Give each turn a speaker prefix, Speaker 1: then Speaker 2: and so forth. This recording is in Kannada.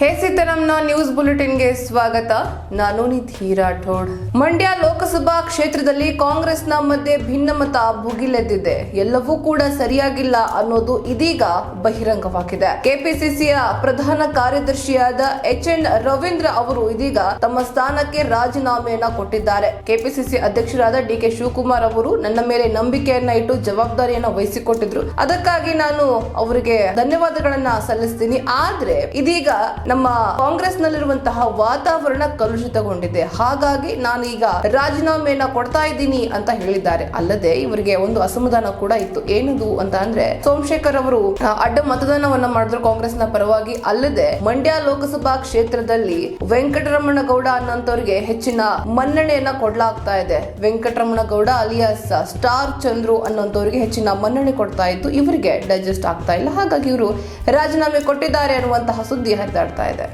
Speaker 1: Residu ಸೀತಾರಾಮ್ನ ನ್ಯೂಸ್ ಬುಲೆಟಿನ್ಗೆ ಸ್ವಾಗತ. ನಾನು ನಿಧಿ ರಾಠೋಡ್. ಮಂಡ್ಯ ಲೋಕಸಭಾ ಕ್ಷೇತ್ರದಲ್ಲಿ ಕಾಂಗ್ರೆಸ್ನ ಮಧ್ಯೆ ಭಿನ್ನಮತ ಭುಗಿಲೆದ್ದಿದೆ. ಎಲ್ಲವೂ ಕೂಡ ಸರಿಯಾಗಿಲ್ಲ ಅನ್ನೋದು ಇದೀಗ ಬಹಿರಂಗವಾಗಿದೆ. ಕೆಪಿಸಿಸಿಯ ಪ್ರಧಾನ ಕಾರ್ಯದರ್ಶಿಯಾದ ಎಚ್ ಎನ್ ರವೀಂದ್ರ ಅವರು ಇದೀಗ ತಮ್ಮ ಸ್ಥಾನಕ್ಕೆ ರಾಜೀನಾಮೆಯನ್ನ ಕೊಟ್ಟಿದ್ದಾರೆ. ಕೆಪಿಸಿಸಿ ಅಧ್ಯಕ್ಷರಾದ ಡಿ ಕೆ ಶಿವಕುಮಾರ್ ಅವರು ನನ್ನ ಮೇಲೆ ನಂಬಿಕೆಯನ್ನ ಇಟ್ಟು ಜವಾಬ್ದಾರಿಯನ್ನ ವಹಿಸಿಕೊಟ್ಟಿದ್ರು. ಅದಕ್ಕಾಗಿ ನಾನು ಅವರಿಗೆ ಧನ್ಯವಾದಗಳನ್ನ ಸಲ್ಲಿಸ್ತೀನಿ. ಆದ್ರೆ ಇದೀಗ ನಮ್ಮ ಕಾಂಗ್ರೆಸ್ ನಲ್ಲಿರುವಂತಹ ವಾತಾವರಣ ಕಲುಷಿತಗೊಂಡಿದೆ. ಹಾಗಾಗಿ ನಾನು ಈಗ ರಾಜೀನಾಮೆಯನ್ನ ಕೊಡ್ತಾ ಇದ್ದೀನಿ ಅಂತ ಹೇಳಿದ್ದಾರೆ. ಅಲ್ಲದೆ ಇವರಿಗೆ ಒಂದು ಅಸಮಾಧಾನ ಕೂಡ ಇತ್ತು. ಏನದು ಅಂತ ಅಂದ್ರೆ, ಸೋಮಶೇಖರ್ ಅವರು ಅಡ್ಡ ಮತದಾನವನ್ನ ಮಾಡಿದ್ರು ಕಾಂಗ್ರೆಸ್ನ ಪರವಾಗಿ. ಅಲ್ಲದೆ, ಮಂಡ್ಯ ಲೋಕಸಭಾ ಕ್ಷೇತ್ರದಲ್ಲಿ ವೆಂಕಟರಮಣ ಗೌಡ ಅನ್ನೋಂಥವ್ರಿಗೆ ಹೆಚ್ಚಿನ ಮನ್ನಣೆಯನ್ನ ಕೊಡ್ಲಾಗ್ತಾ ಇದೆ. ವೆಂಕಟರಮಣ ಗೌಡ ಅಲಿಯಾಸ್, ಸ್ಟಾರ್ ಚಂದ್ರು ಅನ್ನೋಂಥವ್ರಿಗೆ ಹೆಚ್ಚಿನ ಮನ್ನಣೆ ಕೊಡ್ತಾ ಇತ್ತು ಇವರಿಗೆ ಡೈಜೆಸ್ಟ್ ಆಗ್ತಾ ಇಲ್ಲ. ಹಾಗಾಗಿ ಇವರು ರಾಜೀನಾಮೆ ಕೊಟ್ಟಿದ್ದಾರೆ ಅನ್ನುವಂತಹ ಸುದ್ದಿ ಹರಿದಾಡ್ತಾ ಇದೆ.